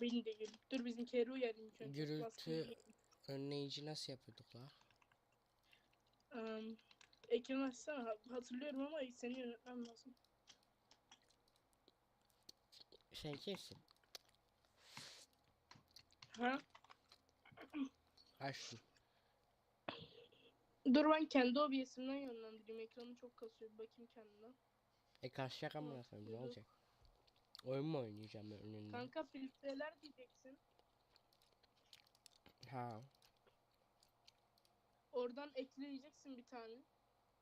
Beni de gül. Dur bizimkileri uyarayım çünkü. Gürültü- Önleyici nasıl yapıyorduk la? Eee, ekran açsana. Ha- Hatırlıyorum ama seni yönetmem lazım. Sen kimsin? Ha? Açtım. Dur ben kendi OBS'imden yönlendireyim. Ekranı çok kasıyor. Bir bakayım kendine. E karşıya kamera koyayım ne olacak? Oyun mu oynayacağım önünde? Kanka filtreler diyeceksin. Ha. Oradan ekleyeceksin bir tane.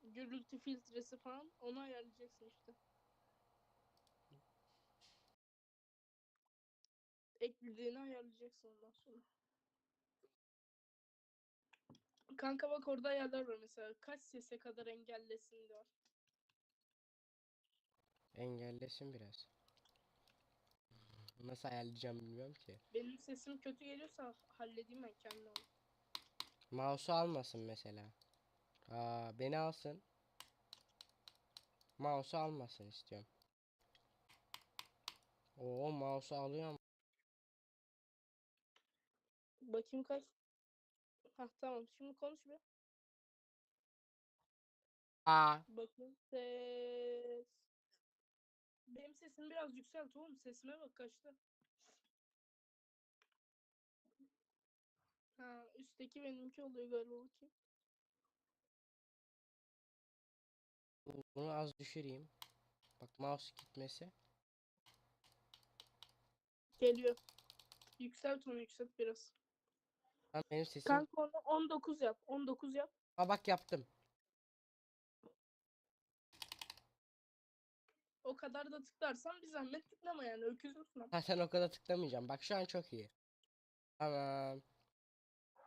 Gürültü filtresi falan. Onu ayarlayacaksın işte. Eklediğini ayarlayacaksın ondan sonra. Kanka bak orada ayarlar var mesela. Kaç sese kadar engellesin diyor. Engellesin biraz. Nasıl ayarlayacağım bilmiyorum ki. Benim sesim kötü geliyorsa halledeyim ben kendim. Mouse'u almasın mesela. Aa beni alsın. Mouse'u almasın istiyorum. Oo mouse'u alıyor ama. Bakayım kaç. Hah tamam. Şimdi konuş bir. Aa Bakayım. Ses. Sesimi biraz yükselt oğlum. Sesime bak kaçta. Ha üstteki benimki oluyor galiba bakayım. bunu az düşüreyim. Bak mouse gitmesi. Geliyor. Yükselt onu yükselt biraz. Lan benim sesim. Kanka onu 19 yap. 19 yap. Aa bak yaptım. O kadar da tıklarsan bir zahmet tıklama yani. Öküz müsün lan? Zaten o kadar tıklamayacağım. Bak şu an çok iyi. Tamam.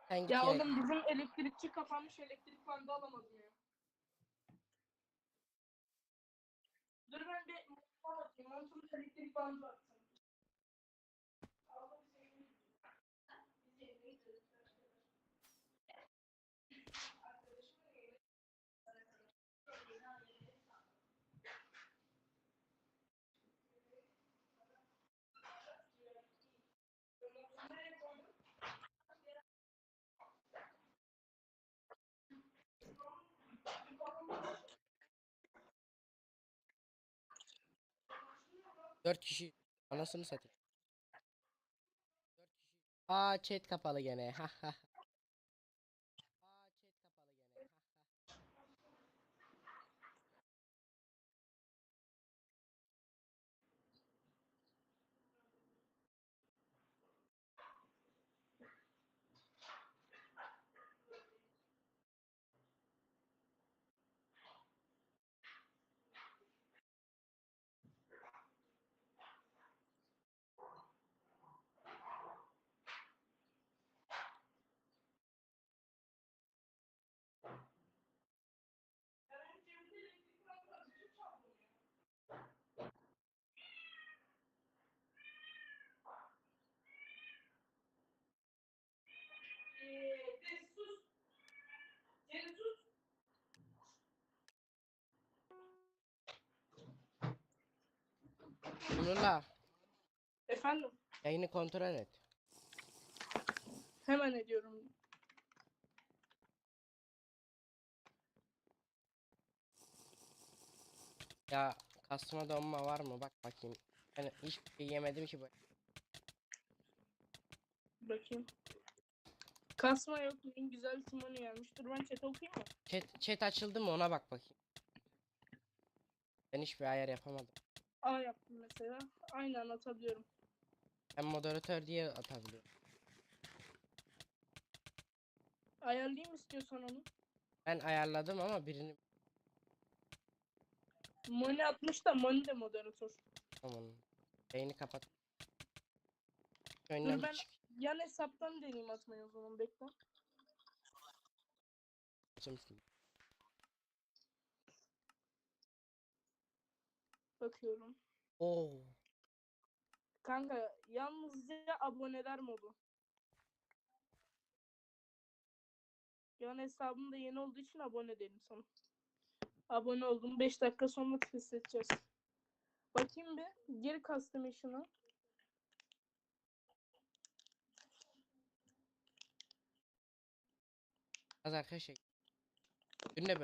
Sen git Ya oğlum bizim elektrikçi kapanmış elektrik bandı alamadım ya. Dur ben bir montuma bakayım. Montumda elektrik bandı var. Dört kişi. Anasını satayım. Aa chat kapalı gene. Ha ha. Nurla Efendim. yayını kontrol et. Hemen ediyorum. Ya kasma donma var mı? Bak bakayım. Ben hiçbir şey yemedim ki bu. Bakayım. Kasma yok. En güzel timonu gelmiş. Dur ben chat okuyayım mı? Chat, chat açıldı mı ona bak bakayım. Ben hiçbir ayar yapamadım. A yaptım mesela. Aynen atabiliyorum. Ben moderatör diye atabiliyorum. Ayarlayayım istiyorsan onu. Ben ayarladım ama birini Moni atmış da Moni de moderatör. Tamam. Yayını kapat. Dur Oyundan ben çık- yan hesaptan deneyeyim atmayı o zaman bekle. çıksın. bakıyorum. Oo. Kanka yalnızca aboneler modu. Yan hesabım da yeni olduğu için abone değilim sana. Abone oldum. 5 dakika sonra test edeceğiz. Bakayım bir. Geri custom işine. Az arkadaşlar. Dün de böyle.